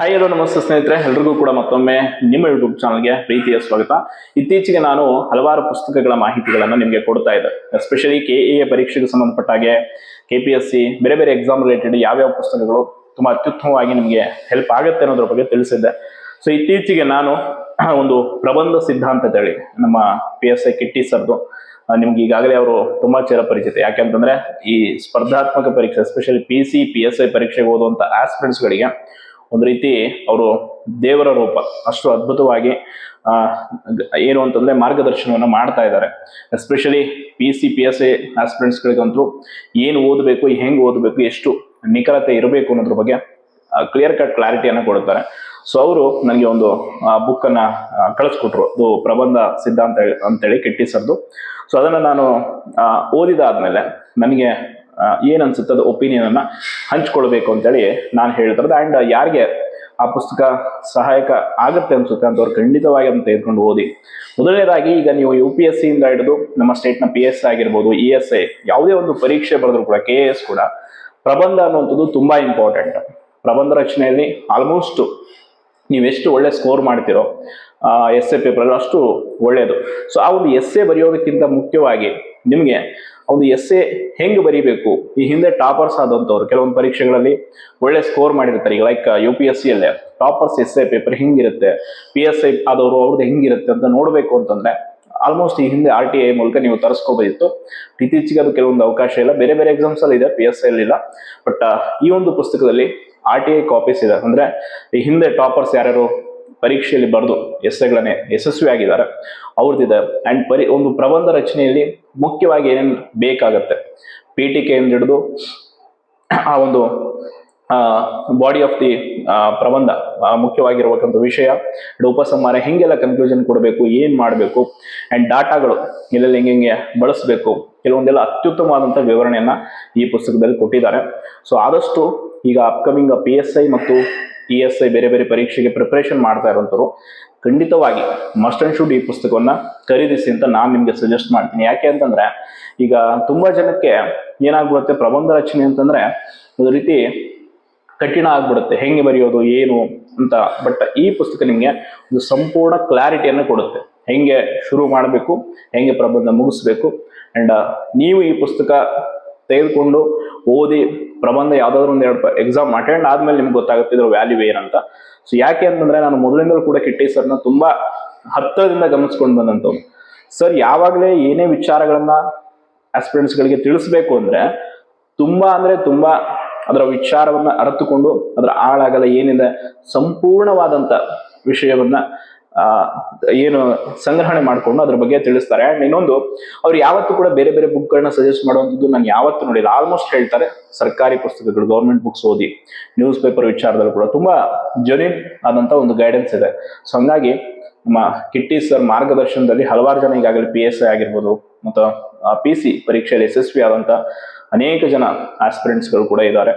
Hi hello ನಮಸ್ತೆ ಸ್ನೇಹಿತರೆ. ಎಲ್ರಿಗೂ ಕೂಡ ಮತ್ತೊಮ್ಮೆ ನಿಮ್ಮ ಯೂಟ್ಯೂಬ್ ಚಾನಲ್ಗೆ ಪ್ರೀತಿಯ ಸ್ವಾಗತ. ಇತ್ತೀಚೆಗೆ ನಾನು ಹಲವಾರು ಪುಸ್ತಕಗಳ ಮಾಹಿತಿಗಳನ್ನು ನಿಮಗೆ ಕೊಡ್ತಾ ಇದ್ದೆ. ಎಸ್ಪೆಷಲಿ ಕೆ ಎ ಪರೀಕ್ಷೆಗೆ ಸಂಬಂಧಪಟ್ಟ ಹಾಗೆ ಕೆ ಪಿ ಎಸ್ ಸಿ ಬೇರೆ ಬೇರೆ ಎಕ್ಸಾಮ್ ರಿಲೇಟೆಡ್ ಯಾವ್ಯಾವ ಪುಸ್ತಕಗಳು ತುಂಬಾ ಅತ್ಯುತ್ತಮವಾಗಿ ನಿಮಗೆ ಹೆಲ್ಪ್ ಆಗುತ್ತೆ ಅನ್ನೋದ್ರ ಬಗ್ಗೆ ತಿಳಿಸಿದ್ದೆ. ಸೊ ಇತ್ತೀಚೆಗೆ ನಾನು ಒಂದು ಪ್ರಬಂಧ ಸಿದ್ಧಾಂತ ಹೇಳಿ ನಮ್ಮ ಪಿ ಎಸ್ ಐ ಕಿಟ್ಟಿ ಸರ್ದು ನಿಮ್ಗೆ ಈಗಾಗಲೇ ಅವರು ತುಂಬಾ ಚಿರಪರಿಚಿತ ಯಾಕೆಂತಂದ್ರೆ ಈ ಸ್ಪರ್ಧಾತ್ಮಕ ಪರೀಕ್ಷೆ especially P C P S I ಪರೀಕ್ಷೆಗೆ ಓದುವಂತ ಆಸ್ಪಿರೆಂಟ್ಸ್ ಗಳಿಗೆ ಒಂದು ರೀತಿ ಅವರು ದೇವರ ರೂಪ, ಅಷ್ಟು ಅದ್ಭುತವಾಗಿ ಏನು ಅಂತಂದ್ರೆ ಮಾರ್ಗದರ್ಶನವನ್ನು ಮಾಡ್ತಾ ಇದ್ದಾರೆ. Especially P C P S I ಆಸ್ಪಿರೆಂಟ್ಸ್ಗಳಿಗಂತೂ ಏನು ಓದಬೇಕು, ಹೆಂಗ್ ಓದಬೇಕು, ಎಷ್ಟು ನಿಖರತೆ ಇರಬೇಕು ಅನ್ನೋದ್ರ ಬಗ್ಗೆ ಕ್ಲಿಯರ್ ಕಟ್ ಕ್ಲಾರಿಟಿಯನ್ನು ಕೊಡುತ್ತಾರೆ. ಸೊ ಅವರು ನನಗೆ ಒಂದು ಬುಕ್ ಅನ್ನ ಕಳಿಸ್ಕೊಟ್ರು. ಅದು ಪ್ರಬಂಧ ಸಿದ್ಧಾಂತ ಅಂತೇಳಿ ಕೆಟ್ಟಿಸರ್ದು ಸೊ ಅದನ್ನು ನಾನು ಓದಿದಾದ್ಮೇಲೆ ನನಗೆ ಏನ್ ಅನ್ಸುತ್ತೆ ಅದು ಒಪಿನಿಯನ್ ಅನ್ನ ಹಂಚ್ಕೊಳ್ಬೇಕು ಅಂತೇಳಿ ನಾನು ಹೇಳ್ತಿರೋದು ಅಂಡ್ ಯಾರಿಗೆ ಆ ಪುಸ್ತಕ ಸಹಾಯಕ ಆಗುತ್ತೆ ಅನ್ಸುತ್ತೆ ಅಂತವ್ರು ಖಂಡಿತವಾಗಿ ಅದನ್ನ ತೆಗೆದುಕೊಂಡು ಓದಿ. ಮೊದಲನೇದಾಗಿ ಈಗ ನೀವು ಯು ಪಿ ಎಸ್ ಸಿ ಇಂದ ಹಿಡಿದು ನಮ್ಮ ಸ್ಟೇಟ್ನ ಪಿ ಎಸ್ ಆಗಿರ್ಬೋದು ಇ ಎಸ್ ಐ ಯಾವುದೇ ಒಂದು ಪರೀಕ್ಷೆ ಬರೆದ್ರು ಕೂಡ ಕೆ ಎಸ್ ಕೂಡ ಪ್ರಬಂಧ ಅನ್ನುವಂಥದ್ದು ತುಂಬಾ ಇಂಪಾರ್ಟೆಂಟ್ ಪ್ರಬಂಧ ರಚನೆಯಲ್ಲಿ ಆಲ್ಮೋಸ್ಟ್ ನೀವೆಷ್ಟು ಒಳ್ಳೆ ಸ್ಕೋರ್ ಮಾಡ್ತಿರೋ ಎಸ್ ಎ ಪೇಪರ್ ಅಷ್ಟು ಒಳ್ಳೆಯದು ಸೊ ಆ ಒಂದು ಎಸ್ ಎ ಬರೆಯೋದಕ್ಕಿಂತ ಮುಖ್ಯವಾಗಿ ನಿಮಗೆ ಒಂದು ಎಸ್ ಎ ಹೆಂಗೆ ಬರೀಬೇಕು? ಈ ಹಿಂದೆ ಟಾಪರ್ಸ್ ಆದಂಥವ್ರು, ಕೆಲವೊಂದು ಪರೀಕ್ಷೆಗಳಲ್ಲಿ ಒಳ್ಳೆ ಸ್ಕೋರ್ ಮಾಡಿರ್ತಾರೆ. ಈಗ ಲೈಕ್ ಯು ಪಿ ಎಸ್ ಸಿಯಲ್ಲೇ ಟಾಪರ್ಸ್ ಎಸ್ ಎ ಪೇಪರ್ ಹೆಂಗಿರುತ್ತೆ ಪಿ ಎಸ್ ಐ ಆದವರು ಅವ್ರದ್ದು ಹೆಂಗಿರುತ್ತೆ ಅಂತ ನೋಡಬೇಕು ಅಂತಂದ್ರೆ ಆಲ್ಮೋಸ್ಟ್ ಈ ಹಿಂದೆ ಆರ್ ಟಿ ಐ ಮೂಲಕ ನೀವು ತರಿಸ್ಕೋಬೋದಿತ್ತು. ಇತ್ತೀಚೆಗೆ ಅದು ಕೆಲವೊಂದು ಅವಕಾಶ ಇಲ್ಲ. ಬೇರೆ ಬೇರೆ ಎಕ್ಸಾಮ್ಸ್ ಅಲ್ಲಿ ಇದೆ ಪಿ ಎಸ್ ಐ ಇಲ್ಲ. ಬಟ್ ಈ ಒಂದು ಪುಸ್ತಕದಲ್ಲಿ ಆರ್ ಟಿ ಐ ಕಾಪೀಸ್ ಇದೆ. ಅಂದ್ರೆ ಈ ಹಿಂದೆ ಟಾಪರ್ಸ್ ಯಾರ್ಯಾರು ಪರೀಕ್ಷೆಯಲ್ಲಿ ಬರೆದು ಎಸ್ಸೆಗಳನ್ನೇ ಯಶಸ್ವಿ ಆಗಿದ್ದಾರೆ ಅವ್ರದ್ದಿದೆ. ಆ್ಯಂಡ್ ಪರಿ, ಒಂದು ಪ್ರಬಂಧ ರಚನೆಯಲ್ಲಿ ಮುಖ್ಯವಾಗಿ ಏನೇನು ಬೇಕಾಗತ್ತೆ? ಪೀಠಿಕೆಯಿಂದ ಹಿಡಿದು ಆ ಒಂದು ಬಾಡಿ ಆಫ್ ದಿ ಪ್ರಬಂಧ ಮುಖ್ಯವಾಗಿರುವಂಥ ವಿಷಯ ಉಪಸಂಹಾರ, ಹೆಂಗೆಲ್ಲ ಕನ್ಕ್ಲೂಷನ್ ಕೊಡಬೇಕು, ಏನು ಮಾಡಬೇಕು ಆ್ಯಂಡ್ ಡಾಟಾಗಳು ಇಲ್ಲೆಲ್ಲ ಹೆಂಗೆ ಹೆಂಗೆ ಬಳಸಬೇಕು, ಕೆಲವೊಂದೆಲ್ಲ ಅತ್ಯುತ್ತಮವಾದಂಥ ವಿವರಣೆಯನ್ನು ಈ ಪುಸ್ತಕದಲ್ಲಿ ಕೊಟ್ಟಿದ್ದಾರೆ. ಸೊ ಆದಷ್ಟು ಈಗ ಅಪ್ಕಮಿಂಗ್ ಪಿ ಎಸ್ ಐ ಮತ್ತು ಇ ಎಸ್ ಐ ಬೇರೆ ಬೇರೆ ಪರೀಕ್ಷೆಗೆ ಪ್ರಿಪ್ರೇಷನ್ ಮಾಡ್ತಾ ಇರೋಂಥವ್ರು ಖಂಡಿತವಾಗಿ ಮಸ್ಟ್ ಅಂಡ್ ಶುಡ್ ಈ ಪುಸ್ತಕವನ್ನು ಖರೀದಿಸಿ ಅಂತ ನಾನು ನಿಮಗೆ ಸಜೆಸ್ಟ್ ಮಾಡ್ತೀನಿ. ಯಾಕೆ ಅಂತಂದ್ರೆ, ಈಗ ತುಂಬಾ ಜನಕ್ಕೆ ಏನಾಗ್ಬಿಡುತ್ತೆ, ಪ್ರಬಂಧ ರಚನೆ ಅಂತಂದ್ರೆ ಒಂದು ರೀತಿ ಕಠಿಣ ಆಗ್ಬಿಡುತ್ತೆ. ಹೆಂಗೆ ಬರೆಯೋದು, ಏನು ಅಂತ. ಬಟ್ ಈ ಪುಸ್ತಕ ನಿಮಗೆ ಒಂದು ಸಂಪೂರ್ಣ ಕ್ಲಾರಿಟಿಯನ್ನು ಕೊಡುತ್ತೆ. ಹೆಂಗೆ ಶುರು ಮಾಡಬೇಕು, ಹೆಂಗೆ ಪ್ರಬಂಧ ಮುಗಿಸ್ಬೇಕು ಅಂಡ್ ನೀವು ಈ ಪುಸ್ತಕ ತೆಗೆದುಕೊಂಡು ಓದಿ ಪ್ರಬಂಧ ಯಾವ್ದಾದ್ರು ಒಂದು ಎರಡು ಎಕ್ಸಾಮ್ ಅಟೆಂಡ್ ಆದ್ಮೇಲೆ ನಿಮ್ಗೆ ಗೊತ್ತಾಗುತ್ತೆ ಇದ್ರ ವ್ಯಾಲ್ಯೂ ಏನಂತ. ಸೊ ಯಾಕೆ ಅಂತಂದ್ರೆ ನಾನು ಮೊದಲಿಂದಲೂ ಕೂಡ ಕಿಟ್ಟಿ ಸರ್ನ ತುಂಬಾ ಹತ್ತಿರದಿಂದ ಗಮನಿಸ್ಕೊಂಡು ಬಂದಂತ ಸರ್ ಯಾವಾಗಲೇ ಏನೇ ವಿಚಾರಗಳನ್ನ ಆಸ್ಪಿರೆಂಟ್ಸ್ಗಳಿಗೆ ಗಳಿಗೆ ತಿಳಿಸ್ಬೇಕು ಅಂದ್ರೆ ತುಂಬಾ ಅಂದ್ರೆ ತುಂಬಾ ಅದರ ವಿಚಾರವನ್ನ ಅರಿತುಕೊಂಡು, ಅದರ ಹಾಳಾಗಲ್ಲ ಏನಿದೆ, ಸಂಪೂರ್ಣವಾದಂತ ವಿಷಯವನ್ನ ಏನು ಸಂಗ್ರಹಣೆ ಮಾಡಿಕೊಂಡು ಅದ್ರ ಬಗ್ಗೆ ತಿಳಿಸ್ತಾರೆ. ಅಂಡ್ ಇನ್ನೊಂದು, ಅವ್ರು ಯಾವತ್ತೂ ಕೂಡ ಬೇರೆ ಬೇರೆ ಬುಕ್ಗಳನ್ನ ಸಜೆಸ್ಟ್ ಮಾಡುವಂಥದ್ದು ನಾನು ಯಾವತ್ತೂ ನೋಡಿಲ್ಲ. ಆಲ್ಮೋಸ್ಟ್ ಹೇಳ್ತಾರೆ, ಸರ್ಕಾರಿ ಪುಸ್ತಕಗಳು ಗೌರ್ಮೆಂಟ್ ಬುಕ್ಸ್ ಓದಿ ನ್ಯೂಸ್ ಪೇಪರ್ ವಿಚಾರದಲ್ಲೂ ಕೂಡ ತುಂಬಾ ಜೊನಿನ್ ಆದಂತ ಒಂದು ಗೈಡೆನ್ಸ್ ಇದೆ. ಸೊ ಹಂಗಾಗಿ, ನಮ್ಮ ಕಿಟ್ಟಿ ಸರ್ ಮಾರ್ಗದರ್ಶನದಲ್ಲಿ ಹಲವಾರು ಜನ ಈಗಾಗಲೇ ಪಿ ಎಸ್ ಐ ಆಗಿರ್ಬೋದು, ಮತ್ತು ಪಿ ಸಿ ಪರೀಕ್ಷೆಯಲ್ಲಿ ಯಶಸ್ವಿ ಆದಂತ ಅನೇಕ ಜನ ಆಸ್ಪಿರೆಂಟ್ಸ್ಗಳು ಕೂಡ ಇದ್ದಾರೆ.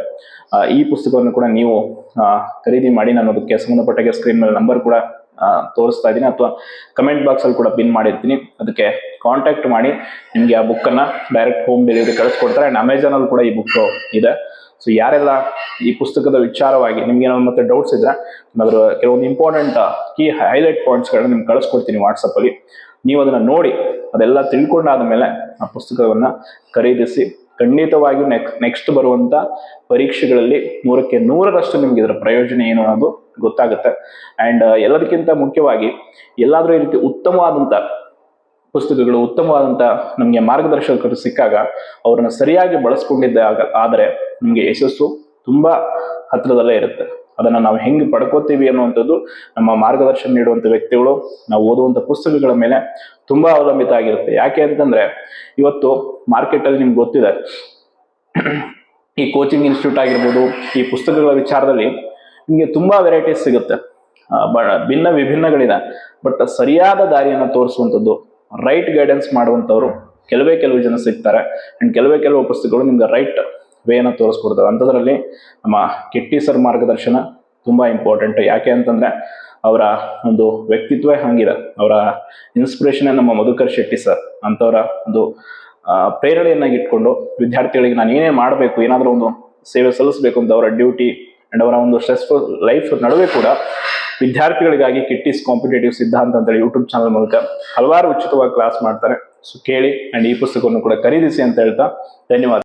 ಈ ಪುಸ್ತಕವನ್ನು ಕೂಡ ನೀವು ಖರೀದಿ ಮಾಡಿ ನಾನು ಅದಕ್ಕೆ ಸಂಬಂಧಪಟ್ಟಾಗೆ ಸ್ಕ್ರೀನ್ ಮೇಲೆ ನಂಬರ್ ಕೂಡ ತೋರಿಸ್ತಾ ಇದ್ದೀನಿ ಅಥವಾ ಕಮೆಂಟ್ ಬಾಕ್ಸ್ ಅಲ್ಲಿ ಕೂಡ ಪಿನ್ ಮಾಡಿರ್ತೀನಿ. ಅದಕ್ಕೆ ಕಾಂಟ್ಯಾಕ್ಟ್ ಮಾಡಿ. ನಿಮಗೆ ಆ ಬುಕ್ ಅನ್ನ ಡೈರೆಕ್ಟ್ ಹೋಮ್ ಡೆಲಿವರಿ ಕಳಿಸ್ಕೊಡ್ತಾರೆ. ಅಂಡ್ ಅಮೆಝಾನ್ ಅಲ್ಲಿ ಕೂಡ ಈ ಬುಕ್ ಇದೆ. ಸೊ ಯಾರೆಲ್ಲ ಈ ಪುಸ್ತಕದ ವಿಚಾರವಾಗಿ ನಿಮ್ಗೆ ಏನಾದ್ರು ಮತ್ತೆ ಡೌಟ್ಸ್ ಇದ್ರೆ ಅದ್ರ ಕೆಲವೊಂದು ಇಂಪಾರ್ಟೆಂಟ್ ಕೀ ಹೈಲೈಟ್ ಪಾಯಿಂಟ್ಸ್ಗಳನ್ನ ನಿಮ್ಗೆ ಕಳಿಸ್ಕೊಡ್ತೀನಿ ವಾಟ್ಸಪ್ ಅಲ್ಲಿ. ನೀವು ಅದನ್ನ ನೋಡಿ, ಅದೆಲ್ಲ ತಿಳ್ಕೊಂಡಾದ ಮೇಲೆ ಆ ಪುಸ್ತಕವನ್ನ ಖರೀದಿಸಿ. ಖಂಡಿತವಾಗಿಯೂ ನೆಕ್ಸ್ಟ್ ನೆಕ್ಸ್ಟ್ ಬರುವಂತ ಪರೀಕ್ಷೆಗಳಲ್ಲಿ ನೂರಕ್ಕೆ ನೂರರಷ್ಟು ನಿಮ್ಗೆ ಇದರ ಪ್ರಯೋಜನ ಏನು ಅನ್ನೋದು ಗೊತ್ತಾಗುತ್ತೆ. ಅಂಡ್ ಎಲ್ಲದಕ್ಕಿಂತ ಮುಖ್ಯವಾಗಿ ಎಲ್ಲಾದ್ರೂ ಈ ರೀತಿ ಉತ್ತಮವಾದಂತ ಪುಸ್ತಕಗಳು, ಉತ್ತಮವಾದಂತ ನಮಗೆ ಮಾರ್ಗದರ್ಶಕರು ಸಿಕ್ಕಾಗ ಅವರನ್ನು ಸರಿಯಾಗಿ ಬಳಸ್ಕೊಂಡಿದ್ದಾಗ ಆದರೆ ನಿಮಗೆ ಯಶಸ್ಸು ತುಂಬಾ ಹತ್ತಿರದಲ್ಲೇ ಇರುತ್ತೆ. ಅದನ್ನ ನಾವು ಹೆಂಗೆ ಪಡ್ಕೋತೀವಿ ಅನ್ನುವಂಥದ್ದು ನಮ್ಮ ಮಾರ್ಗದರ್ಶನ ನೀಡುವಂತ ವ್ಯಕ್ತಿಗಳು, ನಾವು ಓದುವಂತ ಪುಸ್ತಕಗಳ ಮೇಲೆ ತುಂಬಾ ಅವಲಂಬಿತ ಆಗಿರುತ್ತೆ. ಯಾಕೆ ಅಂತಂದ್ರೆ ಇವತ್ತು ಮಾರ್ಕೆಟ್ ಅಲ್ಲಿ ನಿಮ್ಗೆ ಗೊತ್ತಿದೆ. ಈ ಕೋಚಿಂಗ್ ಇನ್ಸ್ಟಿಟ್ಯೂಟ್ ಆಗಿರ್ಬೋದು, ಈ ಪುಸ್ತಕಗಳ ವಿಚಾರದಲ್ಲಿ ನಿಮಗೆ ತುಂಬಾ ವೆರೈಟೀಸ್ ಸಿಗುತ್ತೆ. ಭಿನ್ನ ವಿಭಿನ್ನಗಳಿದೆ. ಬಟ್ ಸರಿಯಾದ ದಾರಿಯನ್ನು ತೋರಿಸುವಂಥದ್ದು ರೈಟ್ ಗೈಡೆನ್ಸ್ ಮಾಡುವಂಥವ್ರು, ಕೆಲವೇ ಕೆಲವು ಜನ ಸಿಗ್ತಾರೆ. ಅಂಡ್ ಕೆಲವೇ ಕೆಲವು ಪುಸ್ತಕಗಳು ನಿಮ್ಗೆ ರೈಟ್ ವೇನ ತೋರಿಸ್ಕೊಡ್ತವೆ. ಅಂಥದ್ರಲ್ಲಿ ನಮ್ಮ ಕಿಟ್ಟಿ ಸರ್ ಮಾರ್ಗದರ್ಶನ ತುಂಬ ಇಂಪಾರ್ಟೆಂಟ್ ಯಾಕೆ ಅಂತಂದ್ರೆ ಅವರ ಒಂದು ವ್ಯಕ್ತಿತ್ವ ಹಂಗಿದೆ. ಅವರ ಇನ್ಸ್ಪಿರೇಷನ್ ನಮ್ಮ ಮಧುಕರ್ ಶೆಟ್ಟಿ ಸರ್ ಅಂತವರ ಒಂದು ಪ್ರೇರಣೆಯನ್ನಾಗಿ ಇಟ್ಕೊಂಡು ವಿದ್ಯಾರ್ಥಿಗಳಿಗೆ ನಾನು ಏನೇ ಮಾಡಬೇಕು, ಏನಾದರೂ ಒಂದು ಸೇವೆ ಸಲ್ಲಿಸಬೇಕು ಅಂತ ಅವರ ಡ್ಯೂಟಿ ಅಂಡ್ ಅವರ ಒಂದು ಸ್ಟ್ರೆಸ್ಫುಲ್ ಲೈಫ್ ನಡುವೆ ಕೂಡ ವಿದ್ಯಾರ್ಥಿಗಳಿಗಾಗಿ ಕಿಟ್ಟಿಸ್ ಕಾಂಪಿಟೇಟಿವ್ ಸಿದ್ಧಾಂತ ಅಂತೇಳಿ ಯೂಟ್ಯೂಬ್ ಚಾನಲ್ ಮೂಲಕ ಹಲವಾರು ಉಚಿತವಾಗಿ ಕ್ಲಾಸ್ ಮಾಡ್ತಾರೆ. ಸೊ ಕೇಳಿ ಅಂಡ್ ಈ ಪುಸ್ತಕವನ್ನು ಕೂಡ ಖರೀದಿಸಿ ಅಂತ ಹೇಳ್ತಾ ಧನ್ಯವಾದ.